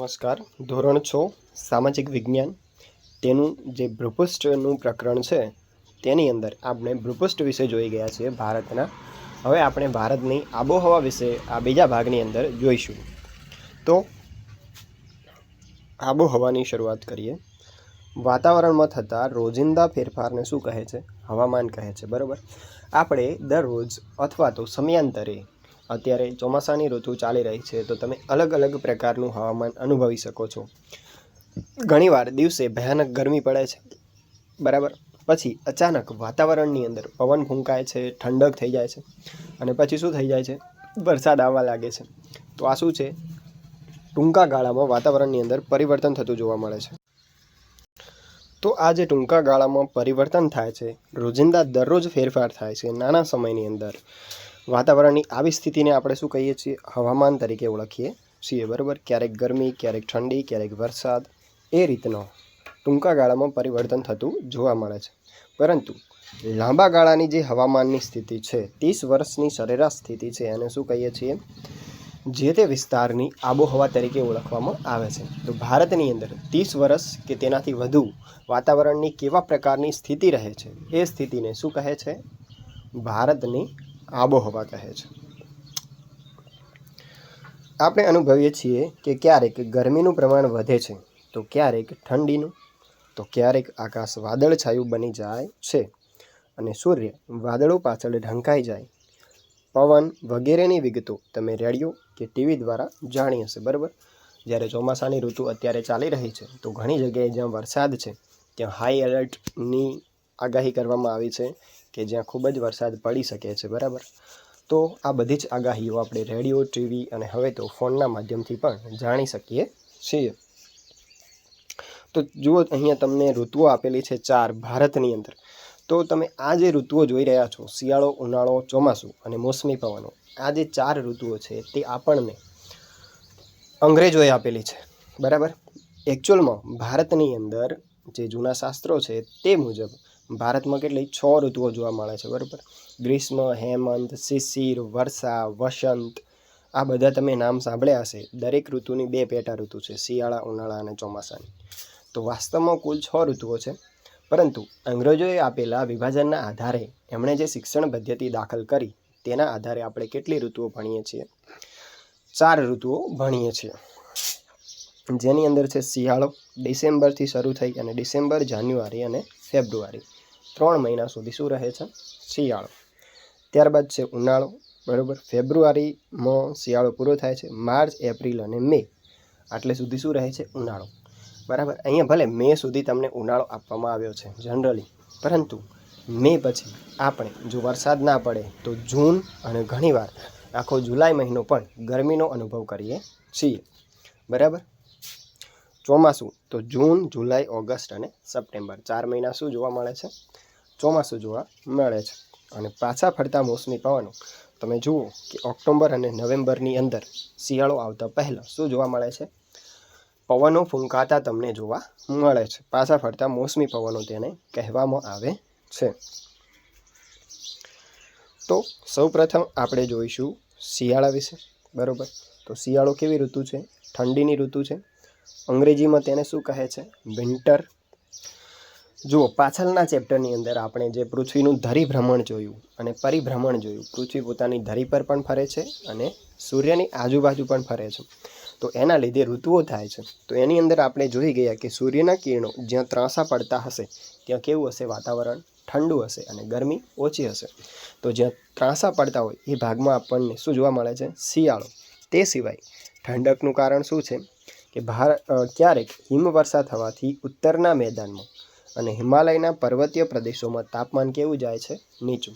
નમસ્કાર, ધોરણ છ, સામાજિક વિજ્ઞાન. તેનું જે ભૃપુષ્ઠનું પ્રકરણ છે, તેની અંદર આપણે ભૃપુષ્ઠ વિશે જોઈ ગયા છીએ ભારતના. હવે આપણે ભારતની આબોહવા વિશે આ બીજા ભાગની અંદર જોઈશું. તો, આબોહવાની શરૂઆત કરીએ. વાતાવરણમાં થતા રોજિંદા ફેરફારને શું કહે છે? હવામાન કહે છે, બરાબર? આપણે દરરોજ અથવા તો સમયાંતરે અત્યારે ચોમાસાની ઋતુ ચાલી રહી છે, તો તમે અલગ અલગ પ્રકારનું હવામાન અનુભવી શકો છો. ઘણીવાર દિવસે ભયાનક ગરમી પડે છે. બરાબર? પછી અચાનક વાતાવરણની અંદર પવન ફૂંકાય છે, ઠંડક થઈ જાય છે, અને પછી શું થઈ જાય છે? વરસાદ આવવા લાગે છે. તો આ શું છે? ટૂંકા ગાળામાં વાતાવરણની અંદર પરિવર્તન થતું જોવા મળે છે. તો આ જે ટૂંકા ગાળામાં પરિવર્તન થાય છે, રોજિંદા દરરોજ ફેરફાર થાય છે, નાના સમયની અંદર. વાતાવરણની આવી સ્થિતિને આપણે શું કહીએ છીએ? હવામાન તરીકે ઓળખીએ છીએ, બરાબર? ક્યારેક ગરમી, ક્યારેક ઠંડી, ક્યારેક વરસાદ. એ રીતનો ટૂંકા ગાળામાં પરિવર્તન થતું જોવા મળે છે. પરંતુ લાંબા ગાળાની જે હવામાનની સ્થિતિ છે, ત્રીસ વર્ષની સરેરાશ સ્થિતિ છે, એને શું કહીએ છીએ? જે તે વિસ્તારની આબોહવા તરીકે ઓળખવામાં આવે છે. તો ભારતની અંદર ત્રીસ વર્ષ કે તેનાથી વધુ વાતાવરણની કેવા પ્રકારની સ્થિતિ રહે છે? એ સ્થિતિને શું કહે છે? ભારતની આબોહવા કહે છે. આપણે અનુભવીએ છીએ કે ક્યારેક ગરમીનું પ્રમાણ વધે છે, તો ક્યારેક ઠંડીનું, તો ક્યારેક આકાશ વાદળછાયું બની જાય છે અને સૂર્ય વાદળો પાછળ ઢંકાઈ જાય. પવન વગેરેની વિગતો તમે રેડિયો કે ટીવી દ્વારા જાણી હશે, બરાબર? જ્યારે ચોમાસાની ઋતુ અત્યારે ચાલી રહી છે, તો ઘણી જગ્યાએ જ્યાં વરસાદ છે, ત્યાં હાઈ એલર્ટની આગાહી કરવામાં આવી છે. કે જ્યાં ખૂબ જ વરસાદ પડી શકે છે, બરાબર? તો આ બધી જ આગાહીઓ આપણે રેડિયો, ટીવી અને હવે તો ફોનના માધ્યમથી પણ જાણી શકીએ છીએ. તો જુઓ અહીંયા તમને ઋતુઓ આપેલી છે ચાર ભારતની અંદર. તો તમે આ જે ઋતુઓ જોઈ રહ્યા છો, શિયાળો, ઉનાળો, ચોમાસું અને મોસમી પવનો, આ જે ચાર ઋતુઓ છે તે આપણને અંગ્રેજોએ આપેલી છે, બરાબર? એકચ્યુઅલમાં ભારતની અંદર જે જૂના શાસ્ત્રો છે તે મુજબ ભારતમાં કેટલી છ ઋતુઓ જોવા મળે છે, બરાબર? ગ્રીષ્મ, હેમંત, શિશિર, વર્ષા, વસંત, આ બધા તમે નામ સાંભળ્યા હશે. દરેક ઋતુની બે પેટા ઋતુ છે, શિયાળા, ઉનાળા અને ચોમાસાની. તો વાસ્તવમાં કુલ છ ઋતુઓ છે. પરંતુ અંગ્રેજોએ આપેલા વિભાજનના આધારે એમણે જે શિક્ષણ પદ્ધતિ દાખલ કરી, તેના આધારે આપણે કેટલી ઋતુઓ ભણીએ છીએ? ચાર ઋતુઓ ભણીએ છીએ. જેની અંદર છે શિયાળો, ડિસેમ્બરથી શરૂ થઈ અને ડિસેમ્બર, જાન્યુઆરી અને ફેબ્રુઆરી. ત્રણ મહિના સુધી શું રહે છે? શિયાળો. ત્યારબાદ છે ઉનાળો, બરાબર? ફેબ્રુઆરીમાં શિયાળો પૂરો થાય છે, માર્ચ, એપ્રિલ અને મે આટલે સુધી શું રહે છે? ઉનાળો. બરાબર? અહીંયા ભલે મે સુધી તમને ઉનાળો આપવામાં આવ્યો છે, જનરલી. પરંતુ મે પછી આપણે જો વરસાદ ના પડે તો જૂન અને ઘણીવાર આખો જુલાઈ મહિનો પણ ગરમીનો અનુભવ કરીએ છીએ. બરાબર? ચોમાસું તો જૂન, જુલાઈ, ઓગસ્ટ અને સપ્ટેમ્બર ચાર મહિના શું જોવા મળે છે? ચોમાસું જોવા મળે છે. અને પાછા ફરતા મોસમી પવનો. તમે જુઓ કે ઓક્ટોબર અને નવેમ્બરની અંદર શિયાળો આવતા પહેલાં શું જોવા મળે છે? પવનો ફૂંકાતા તમને જોવા મળે છે. પાછા ફરતા મોસમી પવનો તેને કહેવામાં આવે છે. તો સૌપ્રથમ આપણે જોઈશું શિયાળા વિશે. બરાબર? તો શિયાળો કેવી ઋતુ છે? ઠંડીની ઋતુ છે. અંગ્રેજીમાં તેને શું કહે છે? વિન્ટર જુઓ, પાછળના ચેપ્ટરની અંદર આપણે જે પૃથ્વીનું ધરીભ્રમણ જોયું અને પરિભ્રમણ જોયું, પૃથ્વી પોતાની ધરી પર પણ ફરે છે અને સૂર્યની આજુબાજુ પણ ફરે છે. તો એના લીધે ઋતુઓ થાય છે. તો એની અંદર આપણે જોઈ ગયા કે સૂર્યના કિરણો જ્યાં ત્રાંસા પડતા હશે, ત્યાં કેવું હશે? વાતાવરણ ઠંડુ હશે અને ગરમી ઓછી હશે. તો જ્યાં ત્રાંસા પડતા હોય, એ ભાગમાં આપણને શું જોવા મળે છે? શિયાળો. તે સિવાય ઠંડકનું કારણ શું છે? કે ભાર ક્યારેક હિમવર્ષા થવાથી ઉત્તરના મેદાનમાં અને હિમાલયના પર્વતીય પ્રદેશોમાં તાપમાન કેવું જાય છે? નીચું.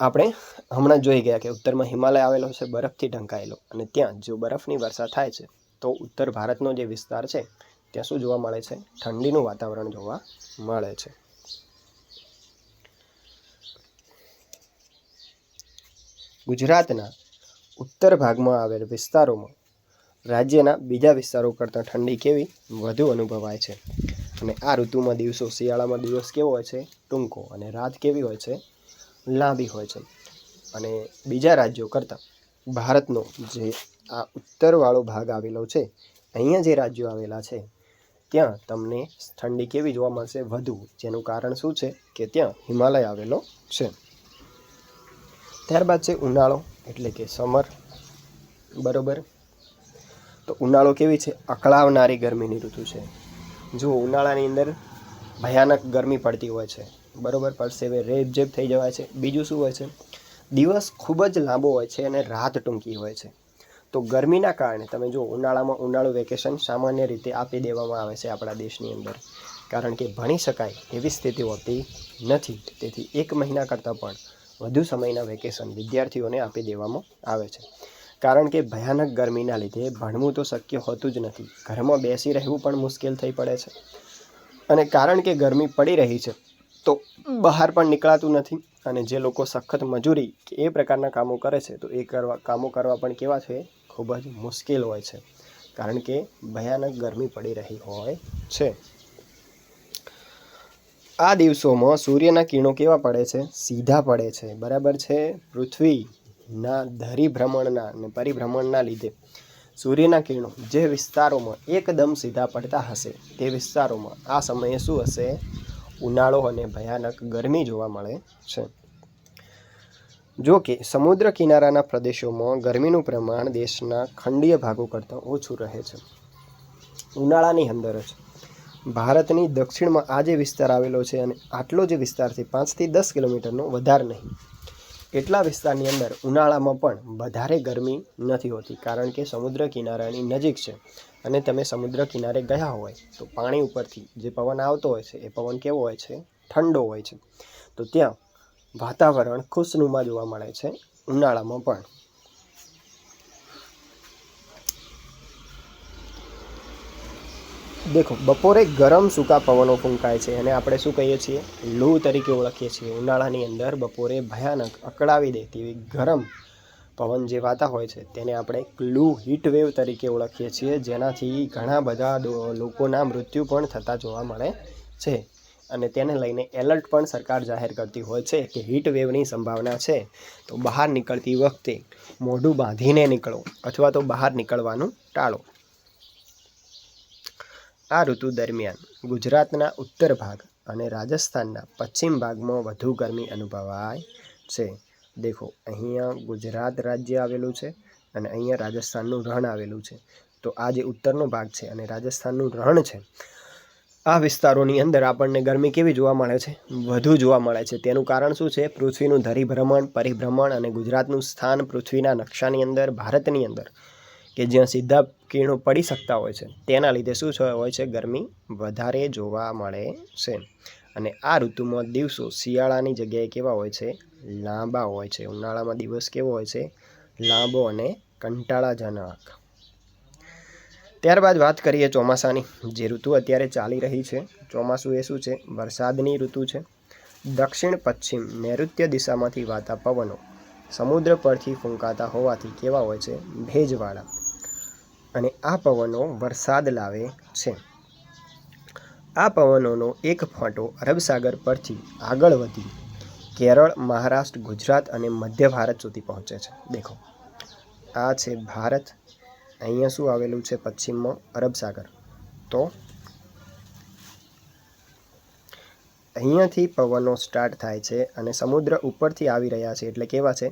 આપણે હમણાં જોઈ ગયા કે ઉત્તરમાં હિમાલય આવેલો છે, બરફથી ઢંકાયેલો. અને ત્યાં જો બરફની વર્ષા થાય છે, તો ઉત્તર ભારતનો જે વિસ્તાર છે, ત્યાં શું જોવા મળે છે? ઠંડીનું વાતાવરણ જોવા મળે છે. ગુજરાતના ઉત્તર ભાગમાં આવેલ વિસ્તારોમાં રાજ્યના બીજા વિસ્તારો કરતાં ઠંડી કેવી? વધુ અનુભવાય છે. અને આ ઋતુમાં દિવસો, શિયાળામાં દિવસ કેવો હોય છે? ટૂંકો અને રાત કેવી હોય છે? લાંબી હોય છે. અને બીજા રાજ્યો કરતાં ભારતનો જે આ ઉત્તરવાળો ભાગ આવેલો છે, અહીંયા જે રાજ્યો આવેલા છે, ત્યાં તમને ઠંડી કેવી જોવા મળશે વધુ? જેનું કારણ શું છે કે ત્યાં હિમાલય આવેલો છે. ત્યારબાદ છે ઉનાળો, એટલે કે સમર. બરોબર? તો ઉનાળો કેવી છે? અકળાવનારી ગરમીની ઋતુ છે. જો ઉનાળાની અંદર ભયાનક ગરમી પડતી હોય છે. બરોબર? પરસેવે રેબઝેબ થઈ જવાય છે. બીજું શું હોય છે? દિવસ ખૂબ જ લાંબો હોય છે અને રાત ટૂંકી હોય છે. તો ગરમીના કારણે તમે જો ઉનાળામાં ઉનાળુ વેકેશન સામાન્ય રીતે આપી દેવામાં આવે છે આપણા દેશની અંદર. કારણ કે ભણી શકાય એવી સ્થિતિ હોતી નથી. તેથી એક મહિના કરતાં પણ વધુ સમયના વેકેશન વિદ્યાર્થીઓને આપી દેવામાં આવે છે. કારણ કે ભયાનક ગરમીના લીધે ભણવું તો શક્ય હોતું જ નથી. ઘરમાં બેસી રહેવું પણ મુશ્કેલ થઈ પડે છે. અને કારણ કે ગરમી પડી રહી છે, તો બહાર પણ નીકળાતું નથી. અને જે લોકો સખત મજૂરી કે એ પ્રકારના કામો કરે છે, તો એ કરવા, કામો કરવા પણ કેવા છે, ખૂબ જ મુશ્કેલ હોય છે. કારણ કે ભયાનક ગરમી પડી રહી હોય છે. આ દિવસોમાં સૂર્યના કિરણો કેવા પડે છે? સીધા પડે છે. બરાબર છે? પૃથ્વીના ધરી ભ્રમણના અને પરિભ્રમણના લીધે સૂર્યના કિરણો જે વિસ્તારોમાં એકદમ સીધા પડતા હશે તે વિસ્તારોમાં આ સમયે શું હશે? ઉનાળો અને ભયાનક ગરમી જોવા મળે છે. જો કે સમુદ્ર કિનારાના પ્રદેશોમાં ગરમીનું પ્રમાણ દેશના ખંડીય ભાગો કરતાં ઓછું રહે છે. ઉનાળાની અંદર જ ભારતની દક્ષિણમાં આ જે વિસ્તાર આવેલો છે અને આટલો જે વિસ્તાર છે પાંચથી દસ કિલોમીટરનો વધારે નહીં. એટલા વિસ્તારની અંદર ઉનાળામાં પણ વધારે ગરમી નથી હોતી, કારણ કે સમુદ્ર કિનારાની નજીક છે અને તમે સમુદ્ર કિનારે ગયા હોય તો પાણી ઉપરથી જે પવન આવતો હોય છે, એ પવન કેવો હોય છે? ઠંડો હોય છે. તો ત્યાં વાતાવરણ ખુશનુમા જોવા મળે છે. ઉનાળામાં પણ દેખો, બપોરે ગરમ સૂકા પવનો ફૂંકાય છે અને આપણે શું કહીએ છીએ? લૂ તરીકે ઓળખીએ છીએ. ઉનાળાની અંદર બપોરે ભયાનક અકળાવી દે તેવી ગરમ પવન જે વાતા હોય છે, તેને આપણે લૂ હીટ વેવ તરીકે ઓળખીએ છીએ. જેનાથી ઘણા બધા લોકોના મૃત્યુ પણ થતા જોવા મળે છે. અને તેને લઈને એલર્ટ પણ સરકાર જાહેર કરતી હોય છે કે હીટ વેવની સંભાવના છે. તો બહાર નીકળતી વખતે મોઢું બાંધીને નીકળો અથવા તો બહાર નીકળવાનું ટાળો. આ ઋતુ દરમિયાન ગુજરાતના ઉત્તર ભાગ અને રાજસ્થાનના પશ્ચિમ ભાગમાં વધુ ગરમી અનુભવાય છે. દેખો, અહીંયા ગુજરાત રાજ્ય આવેલું છે અને અહીંયા રાજસ્થાનનું રણ આવેલું છે. તો આ જે ઉત્તરનો ભાગ છે અને રાજસ્થાનનું રણ છે, આ વિસ્તારોની અંદર આપણને ગરમી કેવી જોવા મળે છે? વધુ જોવા મળે છે. તેનું કારણ શું છે? પૃથ્વીનું ધરીભ્રમણ, પરિભ્રમણ અને ગુજરાતનું સ્થાન પૃથ્વીના નકશાની અંદર, ભારતની અંદર કે જ્યાં સીધા કિરણો પડી શકતા હોય છે. તેના લીધે શું હોય છે? ગરમી વધારે જોવા મળે છે. અને આ ઋતુમાં દિવસો શિયાળાની જગ્યાએ કેવા હોય છે? લાંબા હોય છે. ઉનાળામાં દિવસ કેવો હોય છે? લાંબો અને કંટાળાજનક. ત્યારબાદ વાત કરીએ ચોમાસાની. જે ઋતુ અત્યારે ચાલી રહી છે, ચોમાસું એ શું છે? વરસાદની ઋતુ છે. દક્ષિણ પશ્ચિમ નૈઋત્ય દિશામાંથી વાતા પવનો સમુદ્ર પરથી ફૂંકાતા હોવાથી કેવા હોય છે? ભેજવાળા. અને આ પવનો વરસાદ લાવે છે. આ પવનોનો એક ફાંટો અરબ સાગર પરથી આગળ વધી કેરળ, મહારાષ્ટ્ર, ગુજરાત અને મધ્ય ભારત સુધી પહોંચે છે. દેખો, આ છે ભારત. અહીંયા શું આવેલું છે? પશ્ચિમમાં અરબ સાગર. તો અહીંયાથી પવનો સ્ટાર્ટ થાય છે અને સમુદ્ર ઉપરથી આવી રહ્યા છે. એટલે કેવા છે?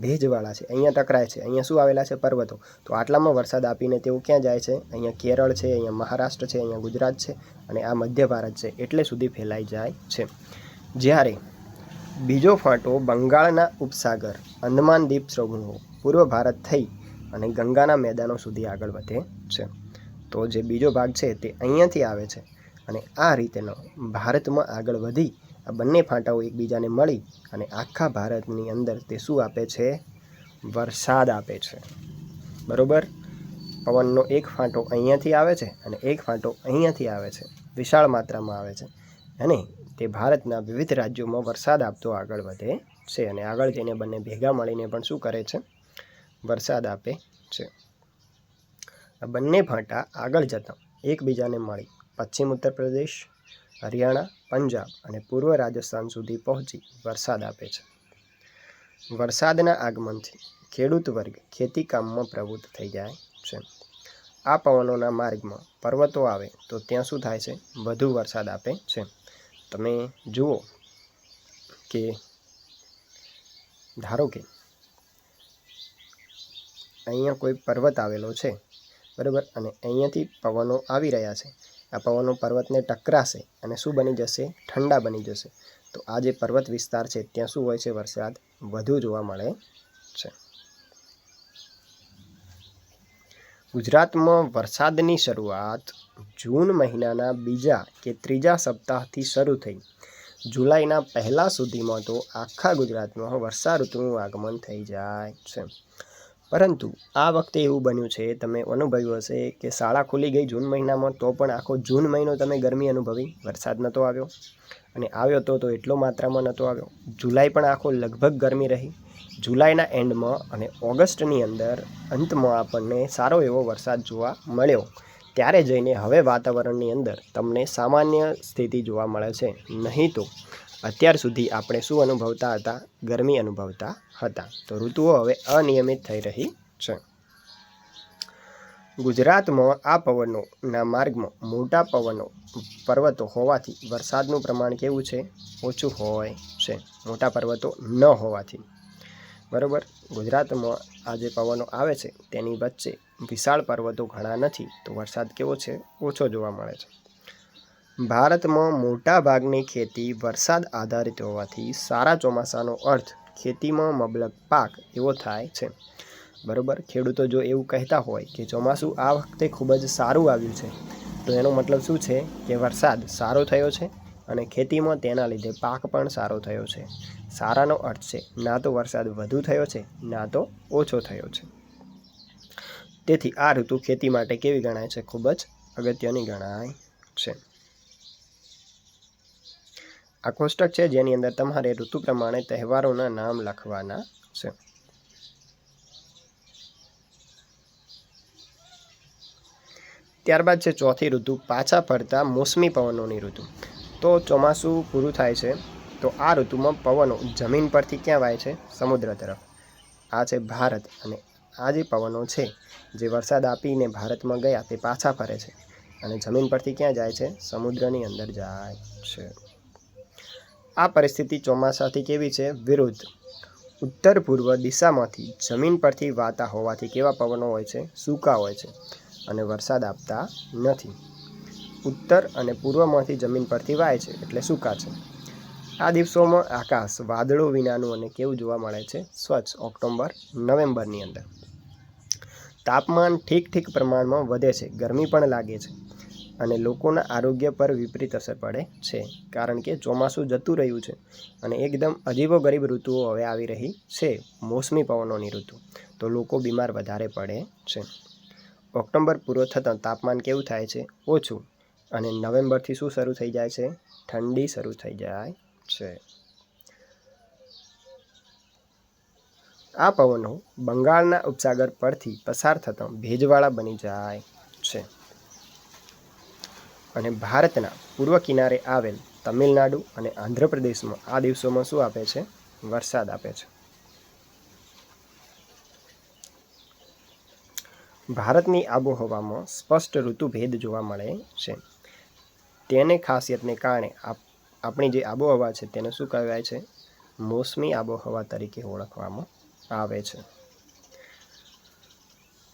ભેજવાળા છે. અહીંયા ટકરાય છે. અહીંયા શું આવેલા છે? પર્વતો. તો આટલામાં વરસાદ આપીને તેઓ ક્યાં જાય છે? અહીંયા કેરળ છે, અહીંયા મહારાષ્ટ્ર છે, અહીંયા ગુજરાત છે અને આ મધ્ય ભારત છે. એટલે સુધી ફેલાઈ જાય છે. જ્યારે બીજો ફાંટો બંગાળના ઉપસાગર, અંદમાન દ્વીપ સમૂહો પૂર્વ ભારત થઈ અને ગંગાના મેદાનો સુધી આગળ વધે છે. તો જે બીજો ભાગ છે તે અહીંયાથી આવે છે અને આ રીતેનો ભારતમાં આગળ વધી આ બંને ફાંટાઓ એકબીજાને મળી અને આખા ભારતની અંદર તે શું આપે છે? વરસાદ આપે છે. બરાબર? પવનનો એક ફાંટો અહીંયાથી આવે છે અને એક ફાંટો અહીંયાથી આવે છે. વિશાળ માત્રામાં આવે છે. અને તે ભારતના વિવિધ રાજ્યોમાં વરસાદ આપતો આગળ વધે છે અને આગળ જઈને બંને ભેગા મળીને પણ શું કરે છે? વરસાદ આપે છે. આ બંને ફાંટા આગળ જતાં એકબીજાને મળી. પશ્ચિમ ઉત્તર પ્રદેશ, હરિયાણા પંજાબ અને પૂર્વ રાજસ્થાન સુધી પહોંચી વરસાદ આપે છે. વરસાદના આગમનથી ખેડૂત વર્ગ ખેતી કામમાં પ્રવૃત્ત થઈ જાય છે. આ પવનોના માર્ગમાં પર્વતો આવે તો ત્યાં શું થાય છે? વધુ વરસાદ આપે છે. તમે જુઓ કે ધારો કે અહીંયા કોઈ પર્વત આવેલો છે, બરાબર? અને અહીંયાથી પવનો આવી રહ્યા છે. આ પવનો પર્વતને ટકરાશે અને શું બની જશે? ઠંડા બની જશે. તો આ જે પર્વત વિસ્તાર છે, ત્યાં શું હોય છે? વરસાદ વધુ જોવા મળે છે. ગુજરાતમાં વરસાદની શરૂઆત જૂન મહિનાના બીજા કે ત્રીજા સપ્તાહથી શરૂ થઈ. જુલાઈના પહેલા સુધીમાં તો આખા ગુજરાતમાં વર્ષા ઋતુનું આગમન થઈ જાય છે. પરંતુ આ વખતે એવું બન્યું છે, તમે અનુભવ્યું હશે કે શાળા ખુલી ગઈ જૂન મહિનામાં તો પણ આખો જૂન મહિનો તમે ગરમી અનુભવી, વરસાદ નહોતો આવ્યો અને આવ્યો તો તો એટલો માત્રામાં નહોતો આવ્યો. જુલાઈ પણ આખો લગભગ ગરમી રહી. જુલાઈના એન્ડમાં અને ઓગસ્ટની અંદર અંતમાં આપણને સારો એવો વરસાદ જોવા મળ્યો. ત્યારે જઈને હવે વાતાવરણની અંદર તમને સામાન્ય સ્થિતિ જોવા મળે છે. નહીં તો અત્યાર સુધી આપણે શું અનુભવતા હતા? ગરમી અનુભવતા હતા. તો ઋતુઓ હવે અનિયમિત થઈ રહી છે. ગુજરાતમાં આ પવનોના માર્ગમાં મોટા પવનો, પર્વતો હોવાથી વરસાદનું પ્રમાણ કેવું છે? ઓછું હોય છે. મોટા પર્વતો ન હોવાથી. બરાબર? ગુજરાતમાં આ જે પવનો આવે છે. તેની વચ્ચે વિશાળ પર્વતો ઘણા નથી. તો વરસાદ કેવો છે? ઓછો જોવા મળે છે. ભારતમાં મોટા ભાગની ખેતી વરસાદ આધારિત હોવાથી સારા ચોમાસાનો અર્થ ખેતીમાં મબલક પાક એવો થાય છે. બરાબર? ખેડૂતો જો એવું કહેતા હોય કે ચોમાસું આ વખતે ખૂબ જ સારું આવ્યું છે, તો એનો મતલબ શું છે કે વરસાદ સારો થયો છે અને ખેતીમાં તેના લીધે પાક પણ સારો થયો છે. સારાનો અર્થ છે, ના તો વરસાદ વધુ થયો છે, ના તો ઓછો થયો છે. તેથી આ ઋતુ ખેતી માટે કેવી ગણાય છે? ખૂબ જ અગત્યની ગણાય છે. આ કોષ્ટક છે જેની અંદર તમારે ઋતુ પ્રમાણે તહેવારોના નામ લખવાના છે. ત્યારબાદ છે ચોથી ઋતુ, પાછા ફરતા મોસમી પવનોની ઋતુ. તો ચોમાસું પૂરું થાય છે, તો આ ઋતુમાં પવનો જમીન પરથી ક્યાં વાય છે? સમુદ્ર તરફ. આ છે ભારત અને આ જે પવનો છે, જે વરસાદ આપીને ભારતમાં ગયા તે પાછા ફરે છે અને જમીન પરથી ક્યાં જાય છે? સમુદ્રની અંદર જાય છે. આ પરિસ્થિતિ ચોમાસાથી કેવી છે? વિરુદ્ધ. ઉત્તર પૂર્વ દિશામાંથી જમીન પરથી વાતા હોવાથી કેવા પવનો હોય છે? સૂકા હોય છે અને વરસાદ આપતા નથી. ઉત્તર અને પૂર્વમાંથી જમીન પરથી વાય છે એટલે સૂકા છે. આ દિવસોમાં આકાશ વાદળો વિનાનું અને કેવું જોવા મળે છે? સ્વચ્છ. ઓક્ટોબર, નવેમ્બરની અંદર. તાપમાન ઠીક ઠીક પ્રમાણમાં વધે છે. ગરમી પણ લાગે છે. અને લોકોના આરોગ્ય પર વિપરીત અસર પડે છે. કારણ કે ચોમાસું જતું રહ્યું છે અને એકદમ અજીબો ગરીબ ઋતુઓ હવે આવી રહી છે, મોસમી પવનોની ઋતુ, તો લોકો બીમાર વધારે પડે છે. ઓક્ટોબર પૂરો થતાં તાપમાન કેવું થાય છે? ઓછું. અને નવેમ્બરથી શું શરૂ થઈ જાય છે? ઠંડી શરૂ થઈ જાય છે. આ પવનો બંગાળના ઉપસાગર પરથી પસાર થતાં ભેજવાળા બની જાય છે. અને ભારતના પૂર્વ કિનારે આવેલ તમિલનાડુ અને આંધ્રપ્રદેશમાં આ દિવસોમાં શું આપે છે? વરસાદ આપે છે. ભારતની આબોહવામાં સ્પષ્ટ ઋતુભેદ જોવા મળે છે. તેને ખાસિયતને કારણે આપણી જે આબોહવા છે તેને શું કહેવાય છે? મોસમી આબોહવા તરીકે ઓળખવામાં આવે છે.